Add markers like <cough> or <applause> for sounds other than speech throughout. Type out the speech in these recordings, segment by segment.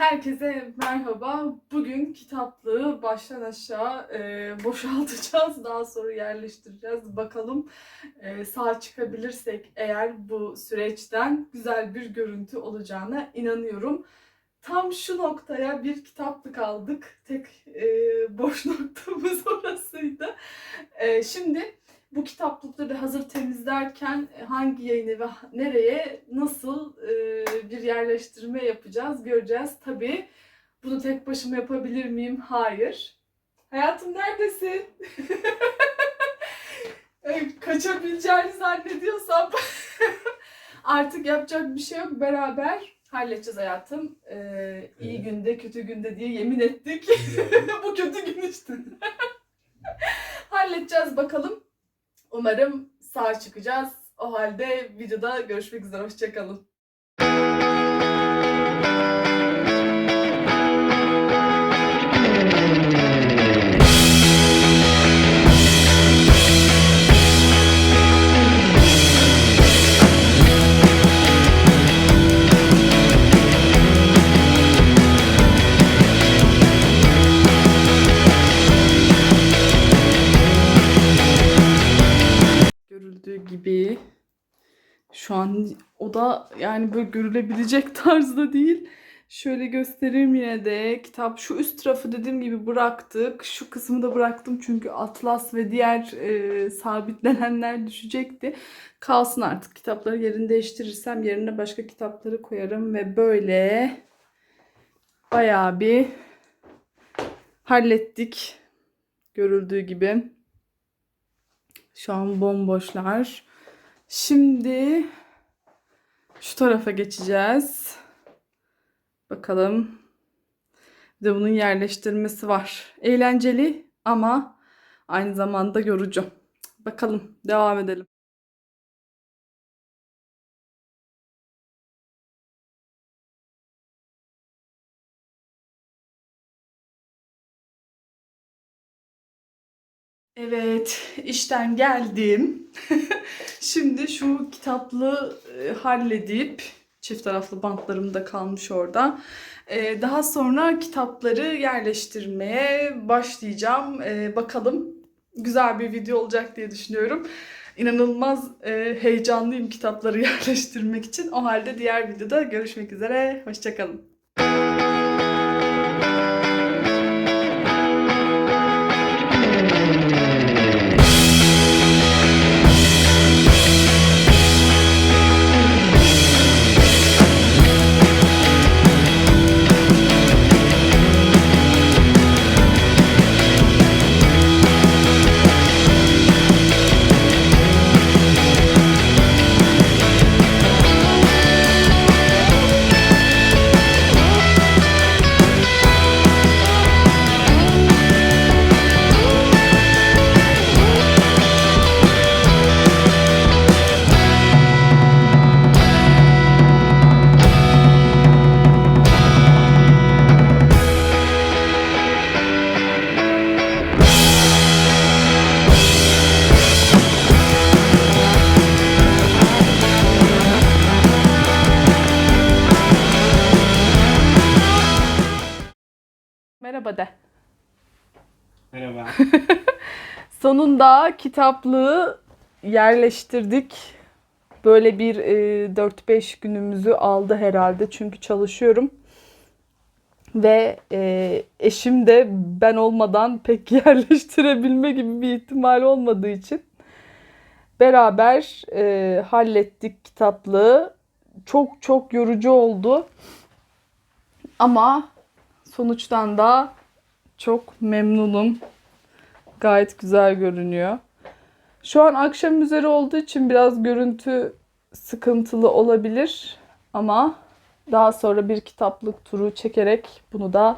Herkese merhaba. Bugün kitaplığı baştan aşağı e, boşaltacağız. Daha sonra yerleştireceğiz. Bakalım e, sağ çıkabilirsek eğer bu süreçten güzel bir görüntü olacağına inanıyorum. Tam şu noktaya bir kitaplık aldık. Tek e, boş <laughs> noktamız orasıydı. E, şimdi bu kitaplıkları hazır temizlerken hangi yayını ve nereye nasıl e, bir yerleştirme yapacağız göreceğiz. Tabii bunu tek başıma yapabilir miyim? Hayır. Hayatım neredesin? <laughs> E, Kaçabileceğini zannediyorsam <laughs> artık yapacak bir şey yok. Beraber halledeceğiz hayatım. E, iyi Evet. günde kötü günde diye yemin ettik. <laughs> bu kötü gün işte. Halledeceğiz bakalım. Umarım sağ çıkacağız. O halde videoda görüşmek üzere. Hoşçakalın. Gibi şu an o da yani böyle görülebilecek <laughs> tarzda değil. Şöyle göstereyim yine de. Kitap şu üst tarafı dediğim gibi bıraktık. Şu kısmı da bıraktım çünkü atlas ve diğer e, sabitlenenler düşecekti. Kalsın artık. Kitapları yerini değiştirirsem yerine başka kitapları koyarım ve böyle bayağı bir hallettik. Görüldüğü gibi. Şu an bomboşlar. Şimdi şu tarafa geçeceğiz. Bakalım. Bir de bunun yerleştirmesi var. Eğlenceli ama aynı zamanda yorucu. Bakalım devam edelim. Evet, işten geldim. <laughs> Şimdi şu kitaplığı e, halledip çift taraflı bantlarım da kalmış orada. E, daha sonra kitapları yerleştirmeye başlayacağım. E, bakalım güzel bir video olacak diye düşünüyorum. İnanılmaz e, heyecanlıyım kitapları <laughs> yerleştirmek için. O halde diğer videoda görüşmek üzere. Hoşçakalın. Merhaba de. Merhaba. <laughs> Sonunda kitaplığı yerleştirdik. Böyle bir e, 4-5 günümüzü aldı herhalde çünkü çalışıyorum. Ve e, eşim de ben olmadan pek <laughs> yerleştirebilme gibi bir ihtimal olmadığı için beraber e, hallettik kitaplığı. Çok çok yorucu oldu. Ama sonuçtan da çok memnunum. Gayet güzel görünüyor. Şu an akşam üzeri olduğu için biraz görüntü sıkıntılı olabilir ama daha sonra bir kitaplık turu çekerek bunu da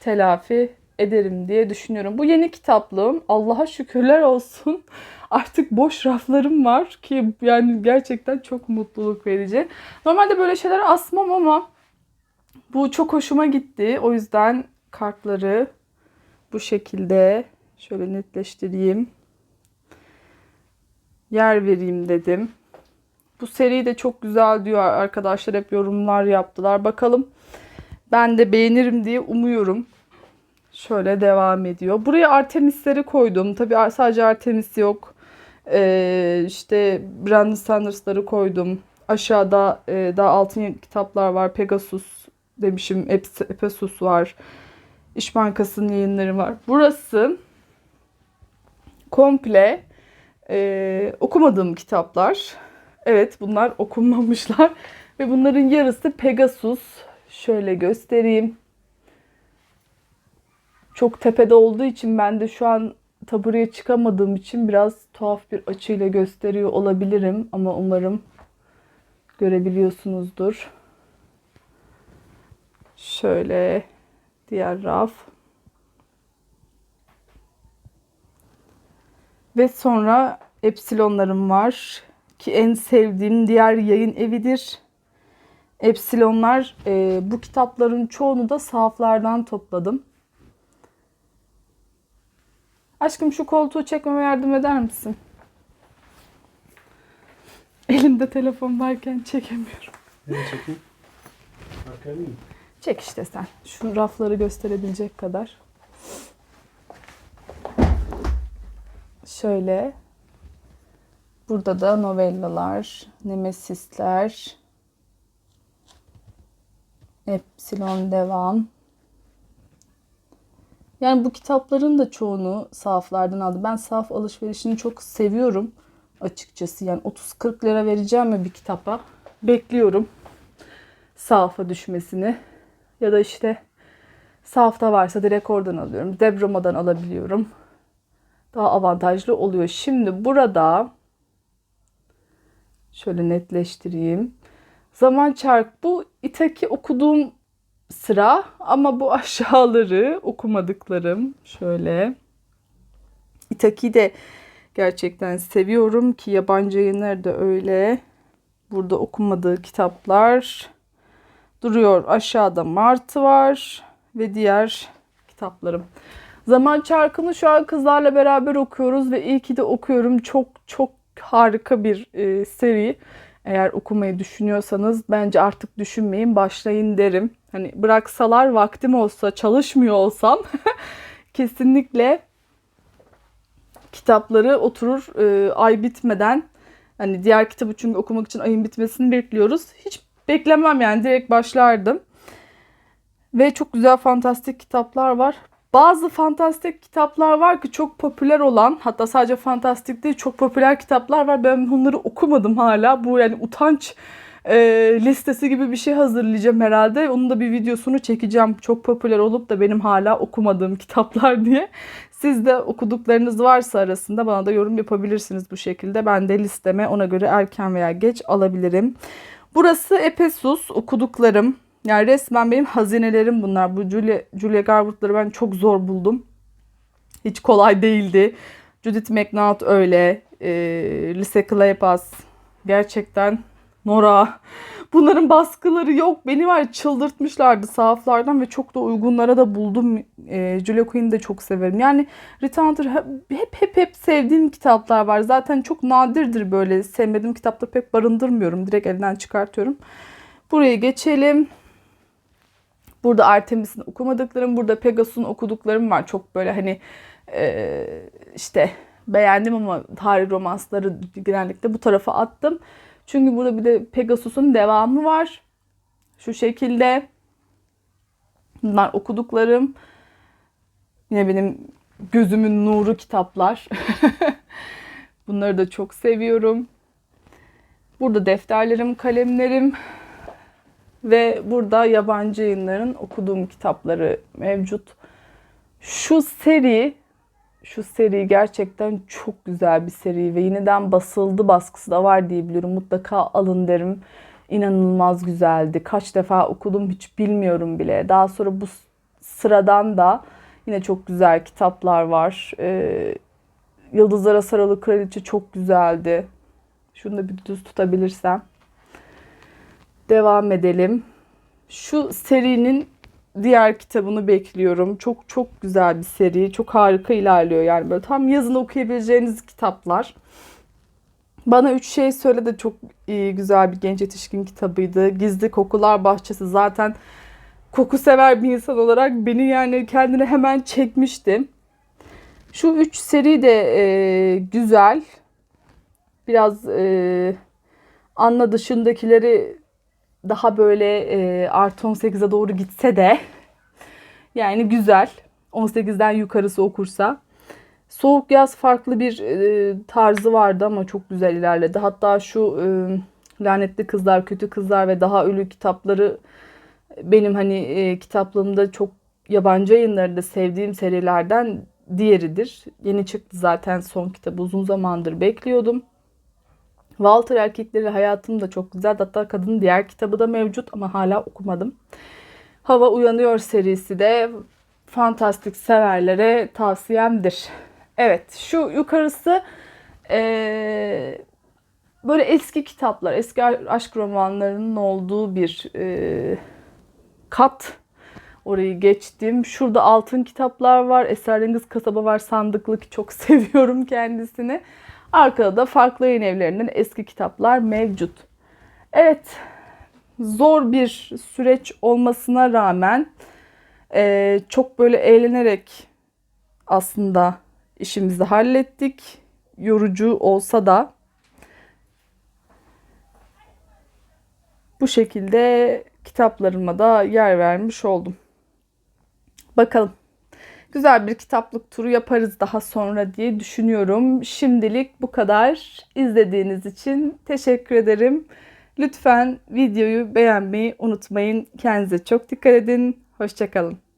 telafi ederim diye düşünüyorum. Bu yeni kitaplığım. Allah'a şükürler olsun. <laughs> Artık boş raflarım var ki yani gerçekten çok mutluluk verici. Normalde böyle şeyler asmam ama bu çok hoşuma gitti. O yüzden kartları bu şekilde şöyle netleştireyim. Yer vereyim dedim. Bu seri de çok güzel diyor arkadaşlar. Hep yorumlar yaptılar. Bakalım Ben de beğenirim diye umuyorum. Şöyle devam ediyor. Buraya Artemis'leri koydum. Tabii sadece Artemis yok. Ee, işte Brandon Sanders'ları koydum. Aşağıda e, daha altın kitaplar var. Pegasus demişim. Epesus var. İş Bankası'nın yayınları var. Burası komple e, okumadığım kitaplar. Evet bunlar okunmamışlar. <laughs> Ve bunların yarısı Pegasus. Şöyle göstereyim. Çok tepede olduğu için ben de şu an tabureye çıkamadığım için biraz tuhaf bir açıyla gösteriyor olabilirim. Ama umarım görebiliyorsunuzdur. Şöyle diğer raf. Ve sonra Epsilonlarım var. Ki en sevdiğim diğer yayın evidir. Epsilonlar e, bu kitapların çoğunu da sahaflardan topladım. Aşkım şu koltuğu çekmeme yardım eder misin? Elimde telefon varken çekemiyorum. Nereye çekeyim? Arkaya mı? Çek işte sen. Şu rafları gösterebilecek kadar. Şöyle. Burada da novellalar, nemesisler, Epsilon devam. Yani bu kitapların da çoğunu sahaflardan aldım. Ben sahaf alışverişini çok seviyorum açıkçası. Yani 30-40 lira vereceğim mi bir kitapa? Bekliyorum sahafa düşmesini. Ya da işte sahafta varsa direkt oradan alıyorum. Debroma'dan alabiliyorum. Daha avantajlı oluyor. Şimdi burada şöyle netleştireyim. Zaman çark bu İtaki okuduğum sıra ama bu <laughs> aşağıları okumadıklarım. Şöyle. İtaki de gerçekten seviyorum ki yabancı yayınları da öyle. Burada okumadığı kitaplar duruyor. Aşağıda Martı var ve diğer kitaplarım. Zaman Çarkı'nı şu an kızlarla beraber okuyoruz ve iyi ki de okuyorum. Çok çok harika bir e, seri. Eğer okumayı düşünüyorsanız bence artık düşünmeyin, başlayın derim. Hani bıraksalar vaktim olsa, çalışmıyor olsam <laughs> kesinlikle kitapları oturur e, ay bitmeden hani diğer kitabı çünkü okumak için ayın bitmesini bekliyoruz. Hiç beklemem yani direkt başlardım. Ve çok güzel fantastik kitaplar var. Bazı fantastik kitaplar var ki çok popüler olan hatta sadece fantastik değil çok popüler kitaplar var. Ben bunları okumadım hala. Bu yani utanç e, listesi gibi bir şey hazırlayacağım herhalde. Onun da bir videosunu çekeceğim. Çok popüler olup da benim hala okumadığım kitaplar <laughs> diye. Siz de okuduklarınız varsa arasında bana da yorum yapabilirsiniz bu şekilde. Ben de listeme ona göre erken veya geç alabilirim. Burası Epesus okuduklarım. Yani resmen benim hazinelerim bunlar. Bu Julia, Julia Garwood'ları ben çok zor buldum. Hiç kolay değildi. Judith McNaught öyle. E, Lise Kleypas. Gerçekten Nora. Bunların baskıları yok. Beni var çıldırtmışlardı sahaflardan ve çok da uygunlara da buldum. E, Julia Quinn'i de çok severim. Yani Rita Hunter hep hep hep sevdiğim kitaplar var. Zaten çok nadirdir böyle sevmediğim kitapta pek barındırmıyorum. Direkt elden çıkartıyorum. Buraya geçelim. Burada Artemis'in okumadıklarım, burada Pegasus'un okuduklarım var. Çok böyle hani e, işte beğendim ama tarih romansları genellikle bu tarafa attım. Çünkü burada bir de Pegasus'un devamı var. Şu şekilde. Bunlar okuduklarım. Yine benim gözümün nuru kitaplar. <laughs> Bunları da çok seviyorum. Burada defterlerim, kalemlerim ve burada yabancı yayınların okuduğum kitapları mevcut. Şu seri şu seri gerçekten çok güzel bir seri ve yeniden basıldı baskısı da var diye biliyorum. Mutlaka alın derim. İnanılmaz güzeldi. Kaç defa okudum hiç bilmiyorum bile. Daha sonra bu sıradan da yine çok güzel kitaplar var. Ee, Yıldızlara Sarılı Kraliçe çok güzeldi. Şunu da bir düz tutabilirsem. Devam edelim. Şu serinin diğer kitabını bekliyorum. Çok çok güzel bir seri. Çok harika ilerliyor yani böyle tam yazın okuyabileceğiniz kitaplar. Bana üç şey söyle de çok iyi, güzel bir genç yetişkin kitabıydı. Gizli Kokular Bahçesi zaten koku sever bir insan olarak beni yani kendine hemen çekmişti. Şu üç seri de e, güzel. Biraz e, Anna dışındakileri daha böyle e, artı 18'e doğru gitse de yani güzel. 18'den yukarısı okursa. Soğuk yaz farklı bir e, tarzı vardı ama çok güzel ilerledi. Hatta şu e, Lanetli Kızlar, Kötü Kızlar ve Daha Ölü kitapları benim hani e, kitaplığımda çok yabancı yayınları sevdiğim serilerden diğeridir. Yeni çıktı zaten son kitabı uzun zamandır bekliyordum. Walter Erkekleri Hayatım da çok güzel. Hatta kadının diğer kitabı da mevcut ama hala okumadım. Hava Uyanıyor serisi de fantastik severlere tavsiyemdir. Evet şu yukarısı eee, böyle eski kitaplar, eski aşk romanlarının olduğu bir eee, kat. Orayı geçtim. Şurada altın kitaplar var. Esrarengiz kasaba var. Sandıklık çok <laughs> seviyorum kendisini. Arkada da farklı yayın evlerinden eski kitaplar mevcut. Evet. Zor bir süreç olmasına rağmen eee, çok böyle eğlenerek aslında işimizi hallettik. Yorucu olsa da bu şekilde kitaplarıma da yer vermiş oldum. Bakalım. Güzel bir kitaplık turu yaparız daha sonra diye düşünüyorum. Şimdilik bu kadar. İzlediğiniz için teşekkür ederim. Lütfen videoyu beğenmeyi unutmayın. Kendinize çok dikkat edin. Hoşçakalın.